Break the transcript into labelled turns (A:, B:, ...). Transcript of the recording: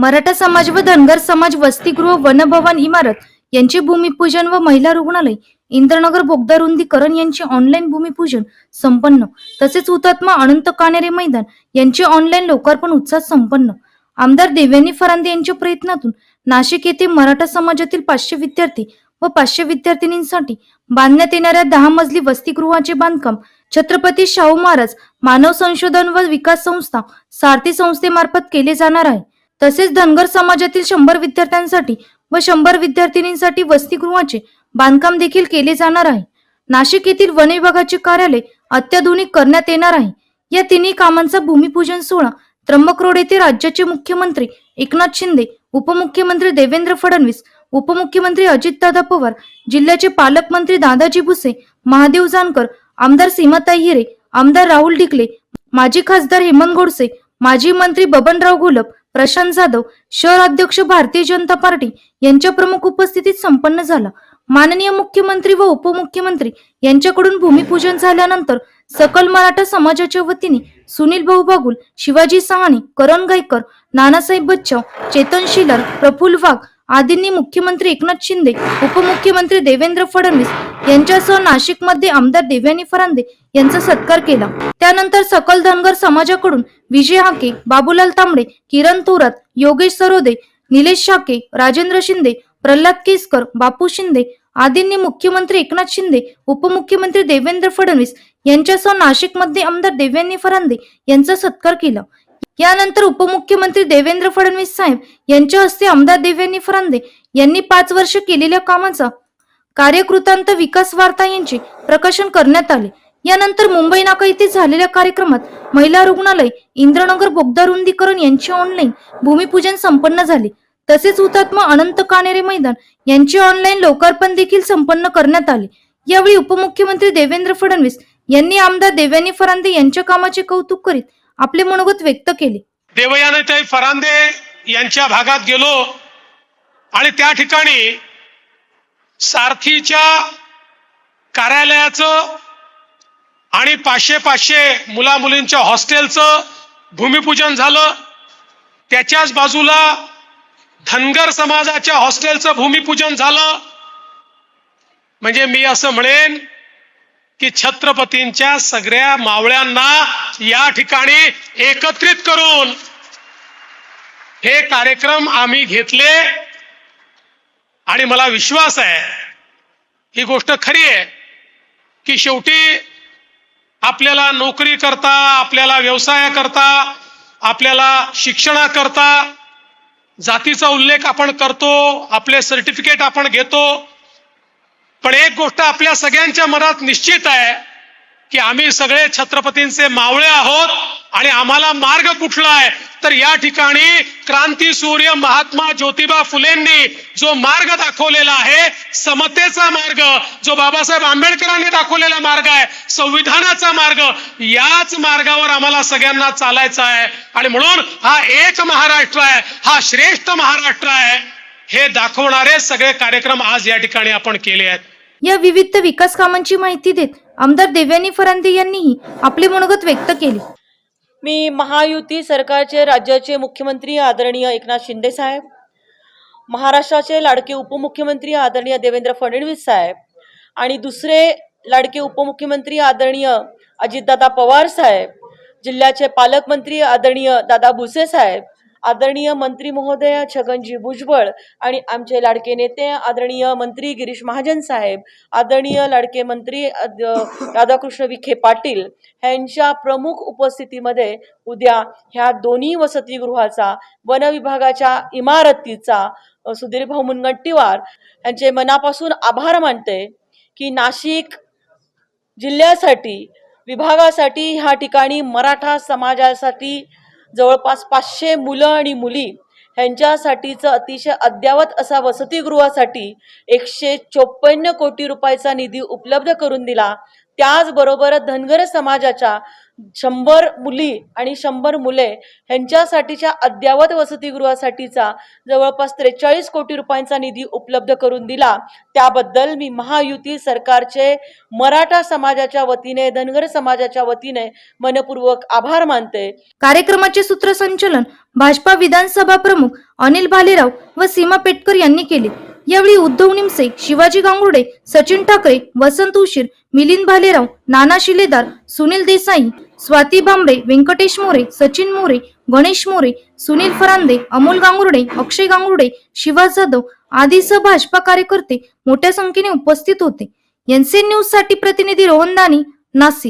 A: मराठा समाज व धनगर समाज वसतिगृह वनभवन इमारत यांचे भूमिपूजन व महिला रुग्णालय इंद्रनगर बोगदा रुंदीकरण यांचे ऑनलाईन भूमिपूजन संपन्न. तसेच हुतात्मा अनंत कानेरे मैदान यांचे ऑनलाईन लोकार्पण उत्साह संपन्न. आमदार देवयानी फरांदे यांच्या प्रयत्नातून नाशिक येथे मराठा समाजातील पाचशे विद्यार्थी व पाचशे विद्यार्थिनींसाठी बांधण्यात येणाऱ्या दहा मजली वसतिगृहाचे बांधकाम छत्रपती शाहू महाराज मानव संशोधन व विकास संस्था सारथी संस्थेमार्फत केले जाणार आहे. तसेच धनगर समाजातील शंभर विद्यार्थ्यांसाठी व शंभर विद्यार्थिनींसाठी वसतिगृहाचे बांधकाम देखील केले जाणार आहे. नाशिक येथील वन विभागाचे कार्यालय अत्याधुनिक करण्यात येणार आहे. या तिन्ही कामांचा भूमिपूजन सोहळा त्र्यंबक रोड येथे राज्याचे मुख्यमंत्री एकनाथ शिंदे उपमुख्यमंत्री देवेंद्र फडणवीस उपमुख्यमंत्री अजितदादा पवार जिल्ह्याचे पालकमंत्री दादाजी भुसे महादेव जानकर आमदार सीमाताई हिरे आमदार राहुल ढिकले माजी खासदार हेमंत गोडसे माजी मंत्री बबनराव घोलप प्रशांत जाधव शहर अध्यक्ष भारतीय जनता पार्टी यांच्या प्रमुख उपस्थितीत संपन्न झाला. माननीय मुख्यमंत्री व उपमुख्यमंत्री यांच्याकडून भूमिपूजन झाल्यानंतर सकल मराठा समाजाच्या वतीने सुनील भाऊ बागुल शिवाजी सहाणी करण गायकर नानासाहेब बच्चाव चेतन शिलर प्रफुल्ल वाघ आदींनी मुख्यमंत्री एकनाथ शिंदे उपमुख्यमंत्री देवेंद्र फडणवीस यांच्यासह नाशिकमध्ये आमदार देवयानी फरांदे यांचा सत्कार केला. त्यानंतर सकल धनगर समाजाकडून विजय हाके बाबूलाल तांबडे किरण थोरात योगेश सरोदे निलेश शाके राजेंद्र शिंदे प्रल्हाद केसकर बापू शिंदे आदींनी मुख्यमंत्री एकनाथ शिंदे उपमुख्यमंत्री देवेंद्र फडणवीस यांच्यासह नाशिकमध्ये आमदार देवयानी फरांदे यांचा सत्कार केला. यानंतर उपमुख्यमंत्री देवेंद्र फडणवीस साहेब यांच्या हस्ते आमदार देवयानी फरांदे यांनी पाच वर्ष केलेल्या कामाचा कार्यकृतांत विकास वार्ता यांचे प्रकाशन करण्यात आले. यानंतर मुंबई नाका येथे झालेल्या कार्यक्रमात महिला रुग्णालय इंद्रनगर बोगदा रुंदीकरण यांचे ऑनलाईन भूमिपूजन संपन्न झाले. तसेच हुतात्मा अनंत कानेरे मैदान यांचे ऑनलाईन लोकार्पण देखील संपन्न करण्यात आले. यावेळी उपमुख्यमंत्री देवेंद्र फडणवीस यांनी आमदार देवयानी फरांदे यांच्या कामाचे कौतुक करीत आपले मनोगत व्यक्त केले.
B: देवयानीताई फरांदे यांच्या भागात गेलो आणि त्या ठिकाणी सारथीच्या कार्यालयाचं आणि पाचशे पाचशे मुला मुलींच्या हॉस्टेलचं भूमिपूजन झालं. त्याच्याच बाजूला धनगर समाजाच्या हॉस्टेलचं भूमिपूजन झालं. म्हणजे मी असं म्हणेन की छत्रपतींच्या सगळ्या मावळ्यांना या ठिकाणी एकत्रित करून हे कार्यक्रम आम्ही घेतले. आणि मला विश्वास आहे ही गोष्ट खरी आहे की शेवटी आपल्याला नोकरी करता आपल्याला व्यवसाय करता आपल्याला शिक्षणाकरता जातीचा उल्लेख आपण करतो आपले सर्टिफिकेट आपण घेतो पण एक गोष्ट आपल्या सगळ्यांच्या मनात निश्चित आहे की आम्ही सगळे छत्रपतींचे मावळे आहोत आणि आम्हाला मार्ग कुठला आहे? तर या ठिकाणी क्रांती सूर्य महात्मा ज्योतिबा फुलेंनी जो मार्ग दाखवलेला आहे समतेचा मार्ग जो बाबासाहेब आंबेडकरांनी दाखवलेला मार्ग आहे संविधानाचा मार्ग याच मार्गावर आम्हाला सगळ्यांना चालायचा आहे. आणि म्हणून हा एक महाराष्ट्र आहे हा श्रेष्ठ महाराष्ट्र आहे. हे दाखवणारे सगळे कार्यक्रम आज या ठिकाणी आपण केले आहेत.
A: या विविध विकास कामांची माहिती देत आमदार देवयानी फरांदे यांनीही आपले मनोगत व्यक्त केले.
C: मी महायुती सरकारचे राज्याचे मुख्यमंत्री आदरणीय एकनाथ शिंदे साहेब महाराष्ट्राचे लाडके उपमुख्यमंत्री आदरणीय देवेंद्र फडणवीस साहेब आणि दुसरे लाडके उपमुख्यमंत्री आदरणीय अजितदादा पवार साहेब जिल्ह्याचे पालकमंत्री आदरणीय दादा भुसे साहेब आदरणीय मंत्री महोदय छगनजी भुजबळ आणि आमचे लाडके नेते आदरणीय मंत्री गिरीश महाजन साहेब आदरणीय लाडके मंत्री राधाकृष्ण विखे पाटील यांच्या प्रमुख उपस्थितीमध्ये उद्या ह्या दोन्ही वसतिगृहाचा वन विभागाच्या इमारतीचा सुधीरभाऊ सुधीर भाऊ मुनगंटीवार यांचे मनापासून आभार मानते की नाशिक जिल्ह्यासाठी विभागासाठी ह्या ठिकाणी मराठा समाजासाठी जवळपास पाचशे मुलं आणि मुली ह्यांच्यासाठीचं अतिशय अद्यावत असा वसतिगृहासाठी एकशे चोपन्न कोटी रुपयाचा निधी उपलब्ध करून दिला. त्याचबरोबर धनगर समाजाच्या शंभर मुली आणि शंभर मुले ह्यांच्यासाठीच्या अद्ययावत वसतिगृहासाठीचा जवळपास त्रेचाळीस कोटी रुपयांचा निधी उपलब्ध करून दिला. त्याबद्दल मी महायुती सरकारचे मराठा समाजाच्या वतीने धनगर समाजाच्या वतीने मनपूर्वक आभार मानते.
A: कार्यक्रमाचे सूत्रसंचलन भाजपा विधानसभा प्रमुख अनिल भालेराव व सीमा पेटकर यांनी केले. यावेळी उद्धव निमसे शिवाजी गांगुर्डे सचिन ठाकरे वसंत उशीर मिलिंद भालेराव नाना शिलेदार सुनील देसाई स्वाती भांबरे व्यंकटेश मोरे सचिन मोरे गणेश मोरे सुनील फरांदे अमोल गांगुर्डे अक्षय गांगुर्डे शिवा जाधव आदीसह भाजपा कार्यकर्ते मोठ्या संख्येने उपस्थित होते. एनसीएन न्यूजसाठी प्रतिनिधी रोहन दानी नाशिक.